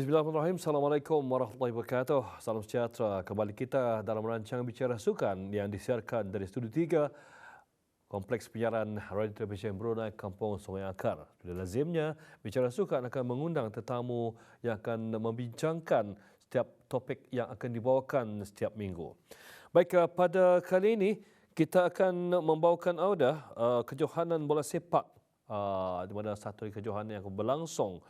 Bismillahirrahmanirrahim. Assalamualaikum warahmatullahi wabarakatuh. Salam sejahtera. Kembali kita dalam rancang bicara sukan yang disiarkan dari Studio 3 Kompleks Penyiaran Radio Television Brunei Kampung Sungai Akar. Sudah lazimnya, bicara sukan akan mengundang tetamu yang akan membincangkan setiap topik yang akan dibawakan setiap minggu. Baik, uh, pada kali ini kita akan membawakan audah uh, kejohanan bola sepak uh, di mana satu kejohanan yang berlangsung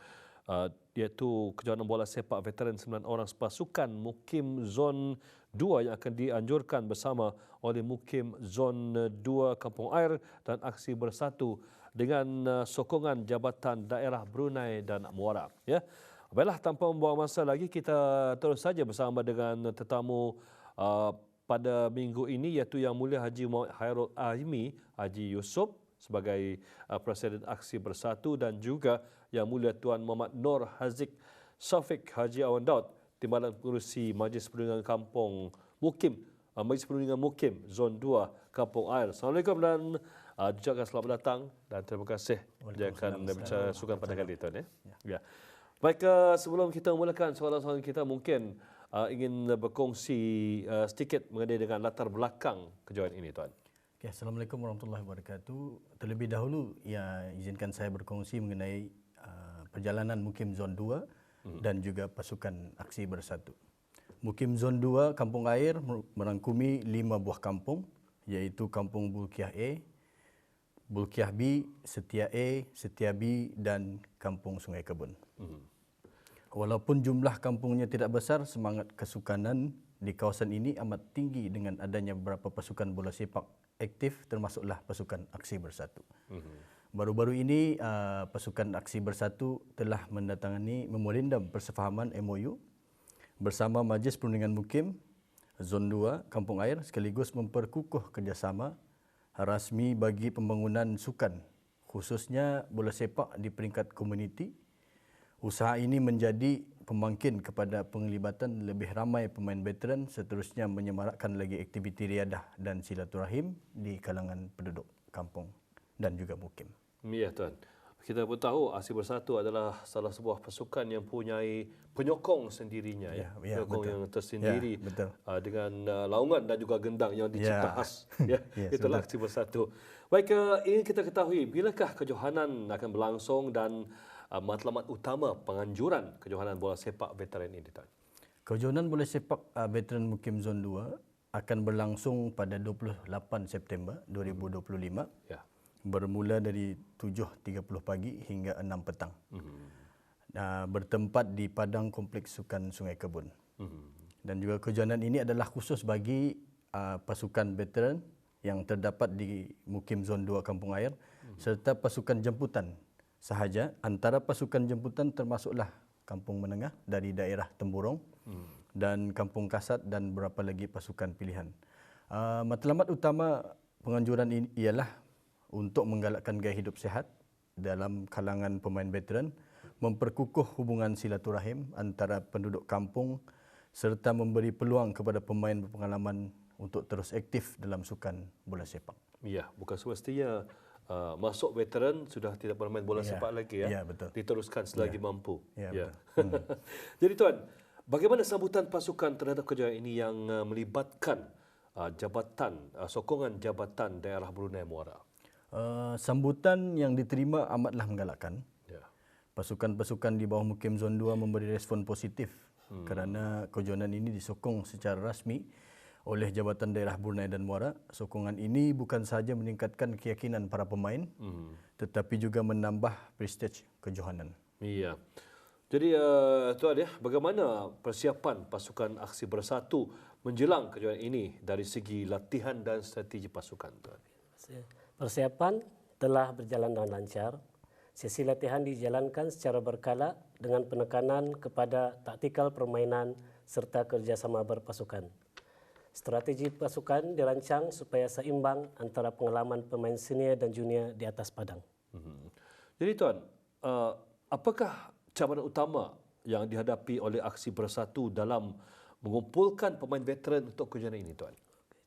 iaitu kejohanan bola sepak veteran 9 orang pasukan Mukim Zon 2 yang akan dianjurkan bersama oleh Mukim Zon 2 Kampung Air dan aksi bersatu dengan uh, sokongan Jabatan Daerah Brunei dan Muara. Ya. Baiklah, tanpa membuang masa lagi, kita terus saja bersama dengan tetamu uh, pada minggu ini iaitu Yang Mulia Haji Muhammad Hairul Azmi Haji Yusof sebagai uh, Presiden Aksi Bersatu dan juga Yang Mulia Tuan Muhammad Nur Haziq Syafiq Haji Awan Daud Timbalan Pengurusi Majlis Perundingan Kampung Mukim uh, Majlis Perundingan Mukim Zon 2 Kampung Air. Assalamualaikum dan uh, ucapkan selamat datang dan terima kasih dia akan bicara sukan pada kali tuan ya. ya. ya. Baik uh, sebelum kita mulakan soalan-soalan kita mungkin uh, ingin berkongsi uh, sedikit mengenai dengan latar belakang kejuaraan ini tuan. Okay, Assalamualaikum warahmatullahi wabarakatuh. Terlebih dahulu ya izinkan saya berkongsi mengenai perjalanan Mukim Zon 2 hmm. dan juga pasukan aksi bersatu. Mukim Zon 2 Kampung Air merangkumi lima buah kampung iaitu Kampung Bulkiah A, Bulkiah B, Setia A, Setia B dan Kampung Sungai Kebun. Hmm. Walaupun jumlah kampungnya tidak besar, semangat kesukanan di kawasan ini amat tinggi dengan adanya beberapa pasukan bola sepak aktif termasuklah pasukan Aksi Bersatu. Mhm. Baru-baru ini uh, pasukan Aksi Bersatu telah mendatangani memorandum persefahaman MOU bersama Majlis Perundingan Mukim Zon 2 Kampung Air sekaligus memperkukuh kerjasama rasmi bagi pembangunan sukan khususnya bola sepak di peringkat komuniti. Usaha ini menjadi pembangkit kepada penglibatan lebih ramai pemain veteran seterusnya menyemarakkan lagi aktiviti riadah dan silaturahim di kalangan penduduk kampung dan juga mukim. Ya tuan. Kita pun tahu Aksi Bersatu adalah salah sebuah pasukan yang punya penyokong sendirinya ya, ya, ya penyokong betul. yang tersendiri ya, betul. Uh, dengan uh, laungan dan juga gendang yang dicipta ya. khas ya, ya itulah Aksi Bersatu. Baik uh, ingin kita ketahui bilakah kejohanan akan berlangsung dan uh, matlamat utama penganjuran kejohanan bola sepak veteran ini tuan. Kejohanan bola sepak uh, veteran Mukim Zon 2 akan berlangsung pada 28 September 2025. Hmm. Ya. Bermula dari 7.30 pagi hingga 6 petang. Uh, bertempat di Padang Kompleks Sukan Sungai Kebun. Hmm. Dan juga kejohanan ini adalah khusus bagi uh, pasukan veteran yang terdapat di Mukim Zon 2 Kampung Air hmm. serta pasukan jemputan sahaja antara pasukan jemputan termasuklah kampung menengah dari daerah Temburong hmm. dan kampung Kasat dan beberapa lagi pasukan pilihan. Uh, matlamat utama penganjuran ini ialah untuk menggalakkan gaya hidup sehat dalam kalangan pemain veteran, memperkukuh hubungan silaturahim antara penduduk kampung serta memberi peluang kepada pemain berpengalaman untuk terus aktif dalam sukan bola sepak. Ya, bukan semestinya uh, masuk veteran sudah tidak bermain bola ya. sepak lagi ya. Ya betul. Diteruskan selagi ya. mampu. Ya. ya. Hmm. Jadi tuan, bagaimana sambutan pasukan terhadap kerja ini yang uh, melibatkan uh, jabatan uh, sokongan jabatan daerah Brunei Muara? Uh, sambutan yang diterima amatlah menggalakkan. Ya. Pasukan-pasukan di bawah Mukim Zon 2 memberi respon positif hmm. kerana kejohanan ini disokong secara rasmi oleh Jabatan Daerah Brunei dan Muara. Sokongan ini bukan sahaja meningkatkan keyakinan para pemain hmm. tetapi juga menambah prestij kejohanan. Iya. Jadi uh, tuan ya, bagaimana persiapan pasukan aksi bersatu menjelang kejohanan ini dari segi latihan dan strategi pasukan tuan? Persiapan telah berjalan dengan lancar. Sesi latihan dijalankan secara berkala dengan penekanan kepada taktikal permainan serta kerjasama berpasukan. Strategi pasukan dirancang supaya seimbang antara pengalaman pemain senior dan junior di atas padang. Hmm. Jadi tuan, uh, apakah cabaran utama yang dihadapi oleh aksi bersatu dalam mengumpulkan pemain veteran untuk kejuaraan ini tuan?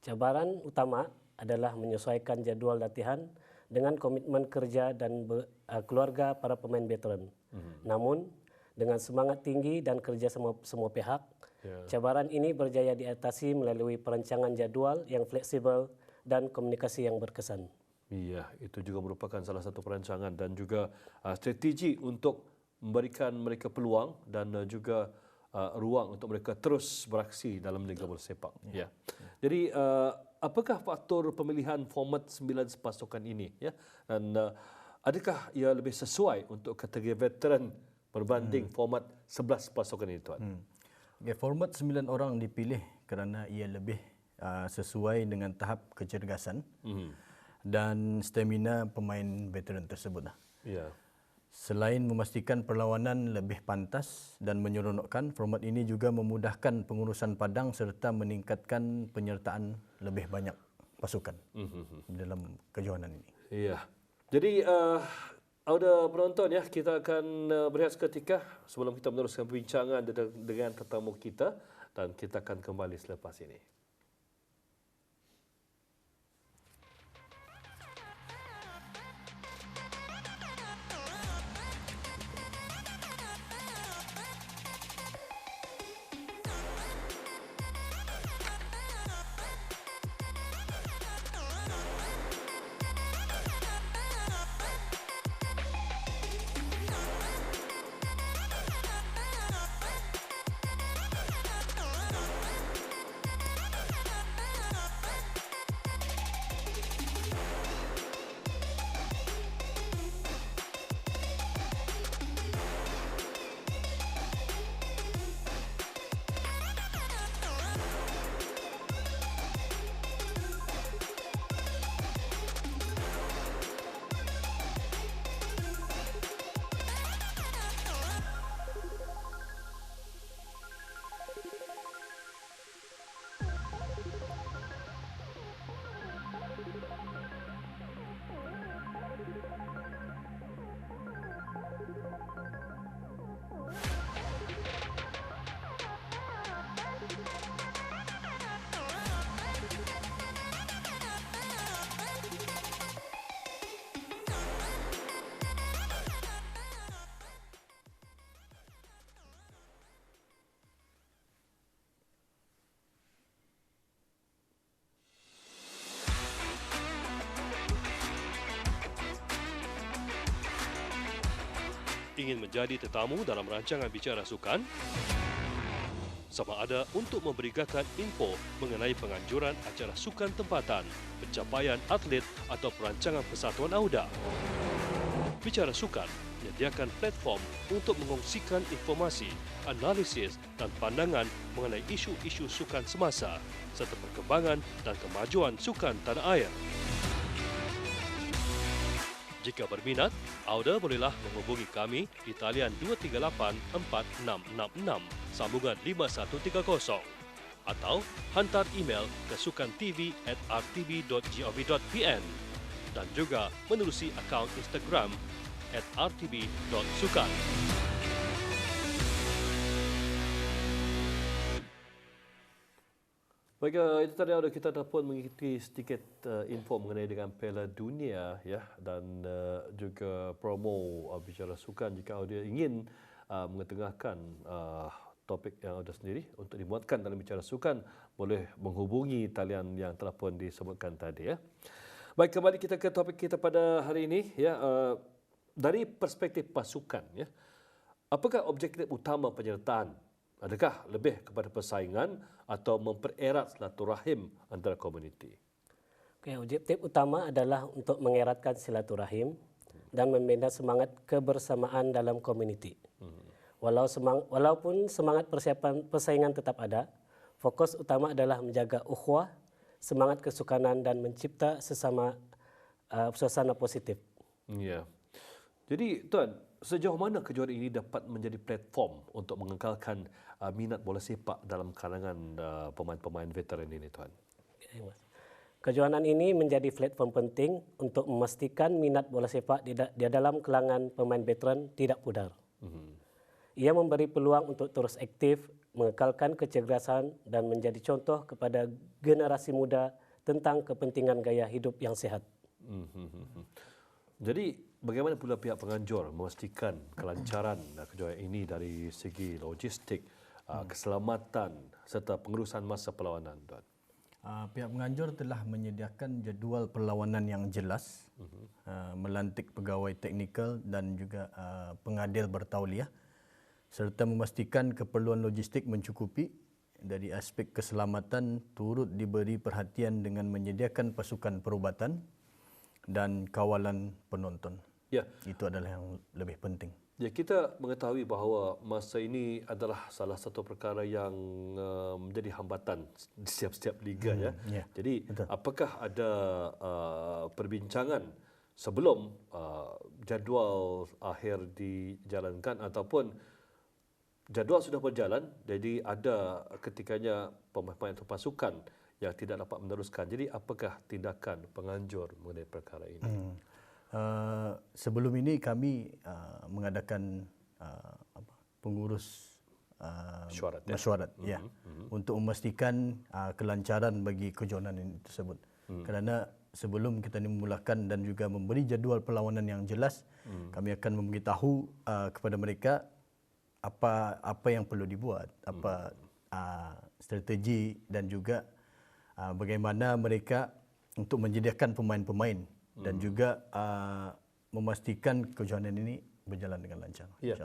Cabaran utama adalah menyesuaikan jadual latihan dengan komitmen kerja dan uh, keluarga para pemain veteran. Hmm. Namun dengan semangat tinggi dan kerja semua, semua pihak. Ya. Cabaran ini berjaya diatasi melalui perancangan jadual yang fleksibel dan komunikasi yang berkesan. Iya, itu juga merupakan salah satu perancangan dan juga uh, strategi untuk memberikan mereka peluang dan uh, juga uh, ruang untuk mereka terus beraksi dalam Liga Bola Sepak. Ya. Jadi uh, apakah faktor pemilihan format sembilan pasukan ini ya? Dan uh, adakah ia lebih sesuai untuk kategori veteran berbanding hmm. format 11 pasukan ini tuan? Hmm. Okay, format sembilan orang dipilih kerana ia lebih uh, sesuai dengan tahap kecergasan. Hmm dan stamina pemain veteran tersebut. Ya. Selain memastikan perlawanan lebih pantas dan menyeronokkan, format ini juga memudahkan pengurusan padang serta meningkatkan penyertaan lebih banyak pasukan mm-hmm. dalam kejohanan ini. Iya. Jadi uh, ada penonton ya, kita akan uh, berehat seketika sebelum kita meneruskan perbincangan dengan tetamu kita dan kita akan kembali selepas ini. Ingin menjadi tetamu dalam rancangan Bicara Sukan? Sama ada untuk memberikan info mengenai penganjuran acara sukan tempatan, pencapaian atlet atau perancangan Persatuan AUDA. Bicara Sukan menyediakan platform untuk mengongsikan informasi, analisis dan pandangan mengenai isu-isu sukan semasa serta perkembangan dan kemajuan sukan tanah air. Jika berminat, anda bolehlah menghubungi kami di talian 238-4666 sambungan 5130 atau hantar email ke sukantv at rtb.gov.pn dan juga menerusi akaun Instagram at rtb.sukan. Baik, uh, itu tadi ada kita dah pun mengikuti sedikit uh, info mengenai dengan Piala Dunia ya dan uh, juga promo uh, bicara sukan jika dia ingin uh, mengetengahkan uh, topik yang ada sendiri untuk dimuatkan dalam bicara sukan boleh menghubungi talian yang telah pun disebutkan tadi ya. Baik, kembali kita ke topik kita pada hari ini ya uh, dari perspektif pasukan ya. Apakah objektif utama penyertaan Adakah lebih kepada persaingan atau mempererat silaturahim antara komuniti? Okay, objektif utama adalah untuk mengeratkan silaturahim dan membina semangat kebersamaan dalam komuniti. Hmm. Walau semang, walaupun semangat persiapan persaingan tetap ada, fokus utama adalah menjaga ukhuwah, semangat kesukanan dan mencipta sesama uh, suasana positif. Ya. Jadi tuan, sejauh mana kejuaraan ini dapat menjadi platform untuk mengekalkan uh, minat bola sepak dalam kalangan uh, pemain-pemain veteran ini tuan. Kejohanan ini menjadi platform penting untuk memastikan minat bola sepak di, di dalam kalangan pemain veteran tidak pudar. Mm-hmm. Ia memberi peluang untuk terus aktif, mengekalkan kecerdasan dan menjadi contoh kepada generasi muda tentang kepentingan gaya hidup yang sehat. Mm-hmm. Jadi bagaimana pula pihak penganjur memastikan kelancaran kejuaraan ini dari segi logistik, uh, keselamatan serta pengurusan masa perlawanan tuan? Uh, pihak penganjur telah menyediakan jadual perlawanan yang jelas, uh-huh. uh, melantik pegawai teknikal dan juga uh, pengadil bertauliah serta memastikan keperluan logistik mencukupi dari aspek keselamatan turut diberi perhatian dengan menyediakan pasukan perubatan dan kawalan penonton. Ya. Itu adalah yang lebih penting. Ya, kita mengetahui bahawa masa ini adalah salah satu perkara yang uh, menjadi hambatan di setiap-setiap liga hmm, ya. Yeah, Jadi, betul. apakah ada uh, perbincangan sebelum uh, jadual akhir dijalankan ataupun jadual sudah berjalan jadi ada ketikanya pemain-pemain atau pasukan yang tidak dapat meneruskan. Jadi, apakah tindakan penganjur mengenai perkara ini? Hmm. Uh, sebelum ini kami uh, mengadakan uh, apa, pengurus uh, mesyuarat, mesyuarat ya, ya mm-hmm. untuk memastikan uh, kelancaran bagi kejohanan ini tersebut. Mm. Kerana sebelum kita memulakan dan juga memberi jadual perlawanan yang jelas, mm. kami akan memberitahu uh, kepada mereka apa apa yang perlu dibuat, apa mm. uh, strategi dan juga uh, bagaimana mereka untuk menyediakan pemain-pemain dan hmm. juga uh, memastikan kejohanan ini berjalan dengan lancar. Ya.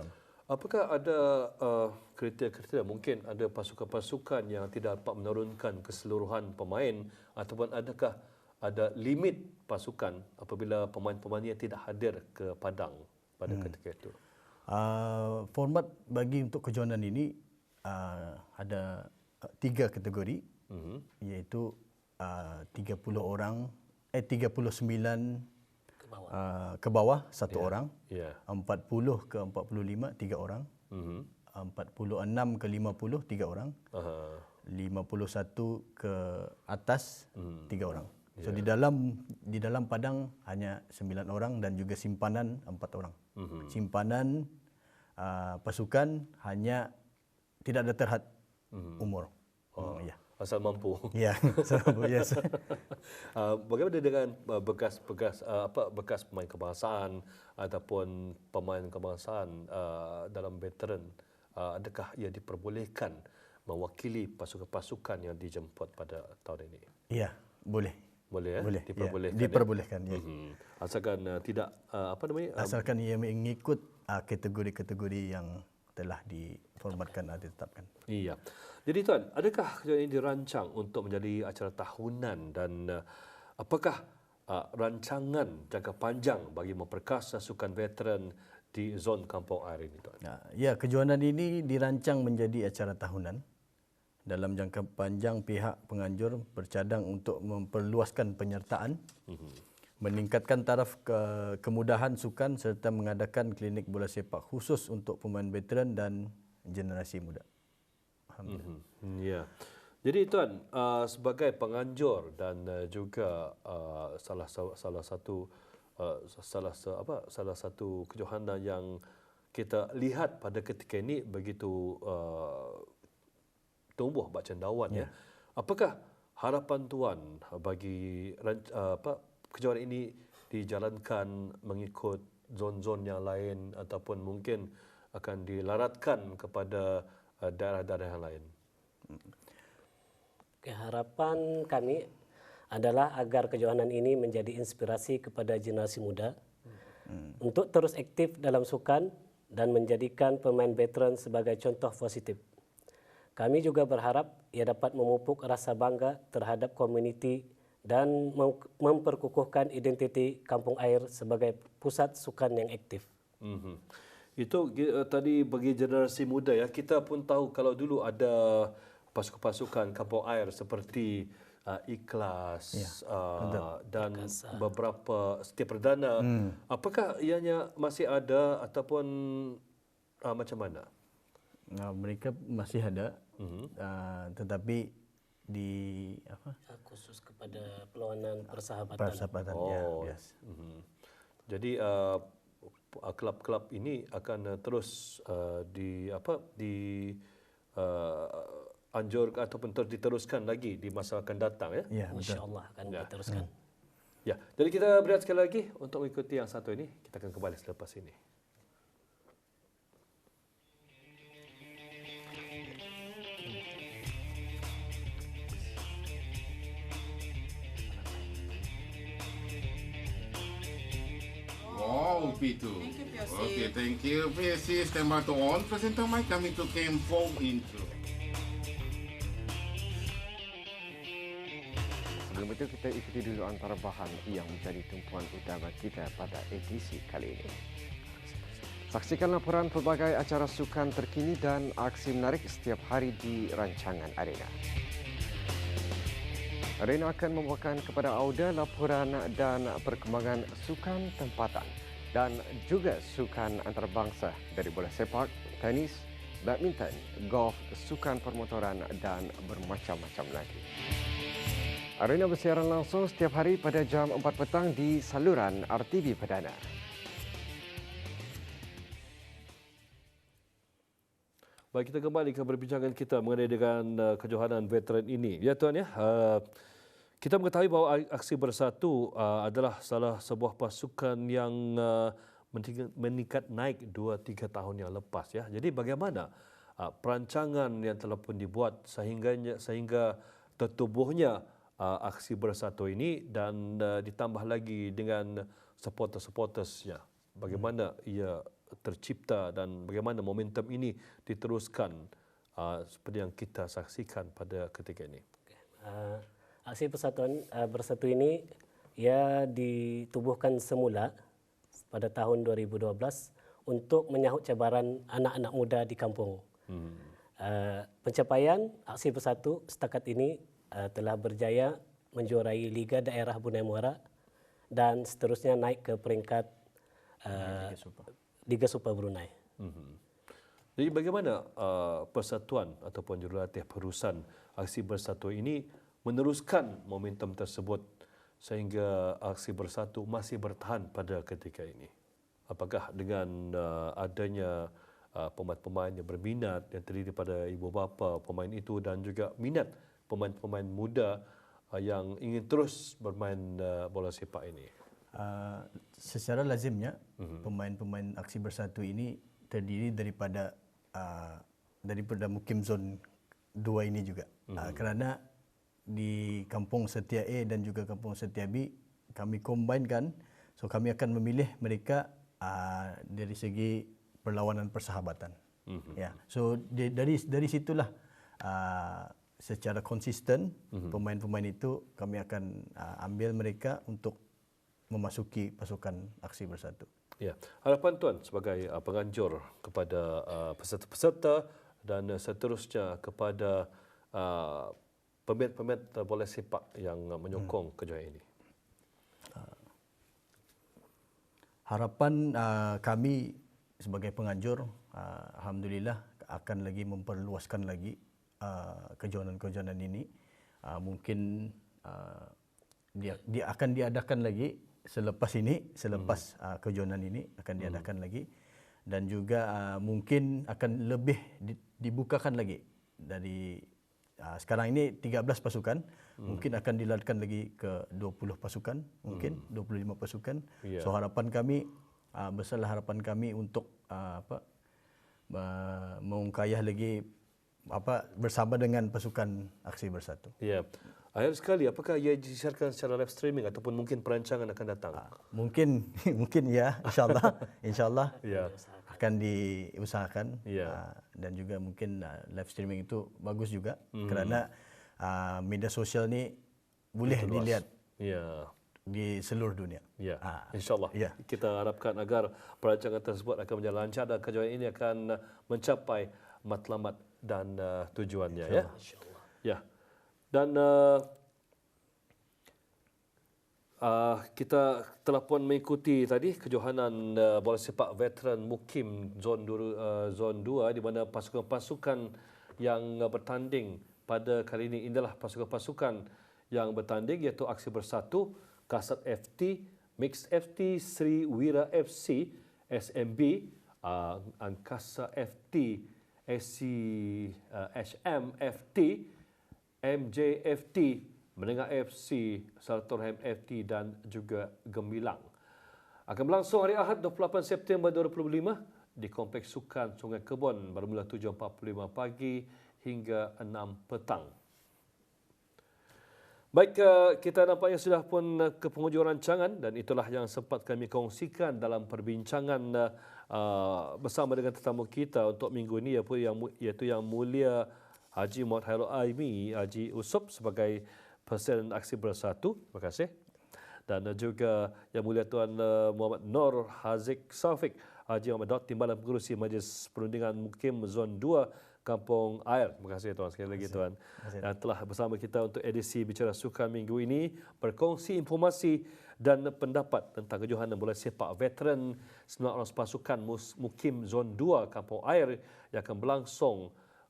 Apakah ada uh, kriteria-kriteria mungkin ada pasukan-pasukan yang tidak dapat menurunkan keseluruhan pemain ataupun adakah ada limit pasukan apabila pemain-pemainnya tidak hadir ke padang pada hmm. ketika itu? Uh, format bagi untuk kejohanan ini uh, ada uh, tiga kategori hmm. iaitu uh, 30 orang eh 39 ke bawah, uh, ke bawah satu yeah. orang. Yeah. 40 ke 45 tiga orang. Mm-hmm. 46 ke 50 tiga orang. Uh-huh. 51 ke atas mm. tiga orang. So yeah. di dalam di dalam padang hanya sembilan orang dan juga simpanan empat orang. Mm-hmm. Simpanan uh, pasukan hanya tidak ada terhad mm-hmm. umur. Oh, ya. Yeah asal mampu. Ya, asal mampu. Yes. uh, bagaimana dengan bekas-bekas uh, apa bekas pemain kebangsaan ataupun pemain kebangsaan uh, dalam veteran uh, adakah ia diperbolehkan mewakili pasukan-pasukan yang dijemput pada tahun ini? Ya, boleh. Boleh ya? Boleh. Diperbolehkan. Ya. Diperbolehkan, ya. ya. Mm-hmm. Asalkan uh, tidak uh, apa namanya? Asalkan ia mengikut uh, kategori-kategori yang telah diformatkan atau ditetapkan. Iya. Jadi tuan, adakah ini dirancang untuk menjadi acara tahunan dan uh, apakah uh, rancangan jangka panjang bagi memperkasa sukan veteran di zon kampung air ini tuan? Ya, ya, kejuaraan ini dirancang menjadi acara tahunan. Dalam jangka panjang pihak penganjur bercadang untuk memperluaskan penyertaan. Mm-hmm meningkatkan taraf ke kemudahan sukan serta mengadakan klinik bola sepak khusus untuk pemain veteran dan generasi muda. Alhamdulillah. Mm-hmm. Ya. Jadi tuan uh, sebagai penganjur dan uh, juga uh, salah salah satu uh, salah apa salah satu kejohanan yang kita lihat pada ketika ini begitu uh, tumbuh bak cendawan ya. ya. Apakah harapan tuan bagi uh, apa kejuaraan ini dijalankan mengikut zon-zon yang lain ataupun mungkin akan dilaratkan kepada uh, daerah-daerah yang lain. Harapan kami adalah agar kejohanan ini menjadi inspirasi kepada generasi muda hmm. untuk terus aktif dalam sukan dan menjadikan pemain veteran sebagai contoh positif. Kami juga berharap ia dapat memupuk rasa bangga terhadap komuniti dan memperkukuhkan identiti kampung air sebagai pusat sukan yang aktif. Mm-hmm. Itu uh, tadi bagi generasi muda ya kita pun tahu kalau dulu ada pasukan-pasukan kampung air seperti uh, ikhlas ya, uh, dan Ikasa. beberapa setiap perdana. Hmm. Apakah ianya masih ada ataupun uh, macam mana? Nah, mereka masih ada, mm-hmm. uh, tetapi di apa? Khusus kepada perlawanan persahabatan. Persahabatan, ya, oh. ya. Yes. Mm-hmm. Jadi uh, klub-klub ini akan uh, terus uh, di apa di uh, anjur ataupun terus diteruskan lagi di masa akan datang ya. Ya, Insya-Allah akan ya. diteruskan. Hmm. Ya, jadi kita berehat sekali lagi untuk mengikuti yang satu ini. Kita akan kembali selepas ini. P2. Thank you, POC. Okay, thank you. PSC, stand by to on. Presenter Mike coming to 4 intro. Sebelum itu kita ikuti dulu antara bahan yang menjadi tumpuan utama kita pada edisi kali ini. Saksikan laporan pelbagai acara sukan terkini dan aksi menarik setiap hari di rancangan Arena. Arena akan membawakan kepada Auda laporan dan perkembangan sukan tempatan dan juga sukan antarabangsa dari bola sepak, tenis, badminton, golf, sukan permotoran dan bermacam-macam lagi. Arena bersiaran langsung setiap hari pada jam 4 petang di saluran RTV Perdana. Baik, kita kembali ke perbincangan kita mengenai dengan uh, kejohanan veteran ini. Ya tuan ya, uh, kita mengetahui bahawa aksi bersatu uh, adalah salah sebuah pasukan yang uh, meningkat, naik 2-3 tahun yang lepas ya. Jadi bagaimana uh, perancangan yang telah pun dibuat sehingga sehingga tertubuhnya uh, aksi bersatu ini dan uh, ditambah lagi dengan supporter-supportersnya. Bagaimana ia tercipta dan bagaimana momentum ini diteruskan uh, seperti yang kita saksikan pada ketika ini. Uh, aksi persatuan uh, bersatu ini ia ditubuhkan semula pada tahun 2012 untuk menyahut cabaran anak-anak muda di kampung. Hmm. Uh, pencapaian aksi bersatu setakat ini uh, telah berjaya menjuarai Liga Daerah Bunai Muara dan seterusnya naik ke peringkat uh, Liga Super Brunei. Mm-hmm. Jadi bagaimana uh, persatuan ataupun jurulatih perusahaan aksi bersatu ini meneruskan momentum tersebut sehingga aksi bersatu masih bertahan pada ketika ini? Apakah dengan uh, adanya uh, pemain-pemain yang berminat yang terdiri daripada ibu bapa pemain itu dan juga minat pemain-pemain muda uh, yang ingin terus bermain uh, bola sepak ini? Uh, secara lazimnya mm-hmm. pemain-pemain aksi bersatu ini terdiri daripada uh, daripada mukim zon 2 ini juga mm-hmm. uh, kerana di kampung Setia A dan juga kampung Setia B kami combinekan so kami akan memilih mereka uh, dari segi perlawanan persahabatan mm-hmm. ya yeah. so di, dari dari situlah uh, secara konsisten mm-hmm. pemain-pemain itu kami akan uh, ambil mereka untuk memasuki pasukan aksi bersatu. Ya, harapan tuan sebagai uh, penganjur kepada uh, peserta-peserta dan uh, seterusnya kepada uh, pemain-pemain bola sepak yang uh, menyokong hmm. kejayaan ini. Uh, harapan uh, kami sebagai penganjur, uh, alhamdulillah akan lagi memperluaskan lagi uh, kejohanan-kejohanan ini. Uh, mungkin uh, dia, dia akan diadakan lagi selepas ini, selepas hmm. uh, kejohanan ini akan hmm. diadakan hmm. lagi dan juga uh, mungkin akan lebih di, dibukakan lagi dari sekarang ini 13 pasukan hmm. mungkin akan dilakukan lagi ke 20 pasukan mungkin hmm. 25 pasukan yeah. so harapan kami uh, besarlah harapan kami untuk uh, apa uh, mengungkayah lagi apa bersama dengan pasukan aksi bersatu. Ya. Yeah. Akhir sekali, apakah ia disiarkan secara live streaming ataupun mungkin perancangan akan datang? Uh, mungkin, mungkin ya, insyaallah, insyaallah ya. Akan diusahakan ya. uh, dan juga mungkin uh, live streaming itu bagus juga hmm. kerana uh, media sosial ni boleh itu dilihat ya. di seluruh dunia. Ya, uh, insyaallah. Ya. Kita harapkan agar perancangan tersebut akan berjalan lancar dan kejuaraan ini akan mencapai matlamat dan uh, tujuannya. Ya. Insyaallah. Ya. Dan uh, uh, kita telah pun mengikuti tadi kejohanan uh, bola sepak veteran Mukim Zon 2, uh, Zon 2 di mana pasukan-pasukan yang uh, bertanding pada kali ini inilah pasukan-pasukan yang bertanding iaitu Aksi Bersatu, Kasat FT, Mix FT, Sri Wira FC, SMB, uh, Angkasa FT, SC uh, HM FT, MJFT, Menengah FC, Salaturham FT dan juga Gemilang. Akan berlangsung hari Ahad 28 September 2025 di Kompleks Sukan Sungai Kebon bermula 7.45 pagi hingga 6 petang. Baik, eh, kita nampaknya sudah pun eh, ke penghujung rancangan dan itulah yang sempat kami kongsikan dalam perbincangan uh, bersama dengan tetamu kita untuk minggu ini iaitu yang mulia Haji Muhammad Hairul Aimi, Haji Usop sebagai Presiden Aksi Bersatu. Terima kasih. Dan juga yang mulia Tuan Muhammad Nur Haziq Safiq, Haji Muhammad Daud Timbalan Pengurusi Majlis Perundingan Mukim Zon 2 Kampung Air. Terima kasih tuan sekali lagi tuan. Dan telah bersama kita untuk edisi Bicara Sukan minggu ini berkongsi informasi dan pendapat tentang kejohanan bola sepak veteran sembilan orang pasukan Mukim Zon 2 Kampung Air yang akan berlangsung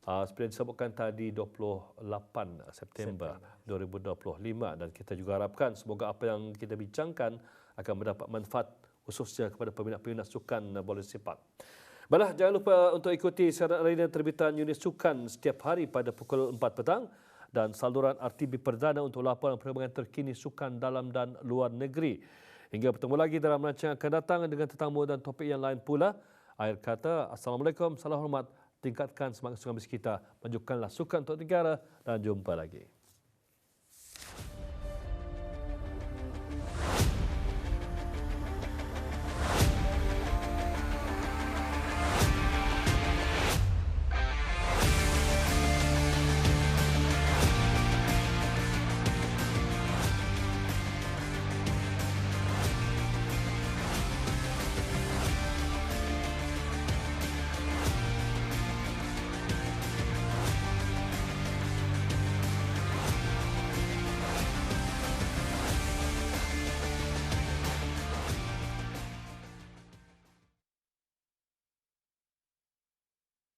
uh, seperti yang disebutkan tadi 28 September, September 2025 dan kita juga harapkan semoga apa yang kita bincangkan akan mendapat manfaat khususnya kepada peminat-peminat sukan bola sepak. Baiklah, jangan lupa untuk ikuti siaran layanan terbitan unit sukan setiap hari pada pukul 4 petang dan saluran RTB Perdana untuk laporan perkembangan terkini sukan dalam dan luar negeri. Hingga bertemu lagi dalam rancangan akan datang dengan tetamu dan topik yang lain pula. Akhir kata, Assalamualaikum, salam hormat, tingkatkan semangat sukan kita, majukanlah sukan untuk negara dan jumpa lagi.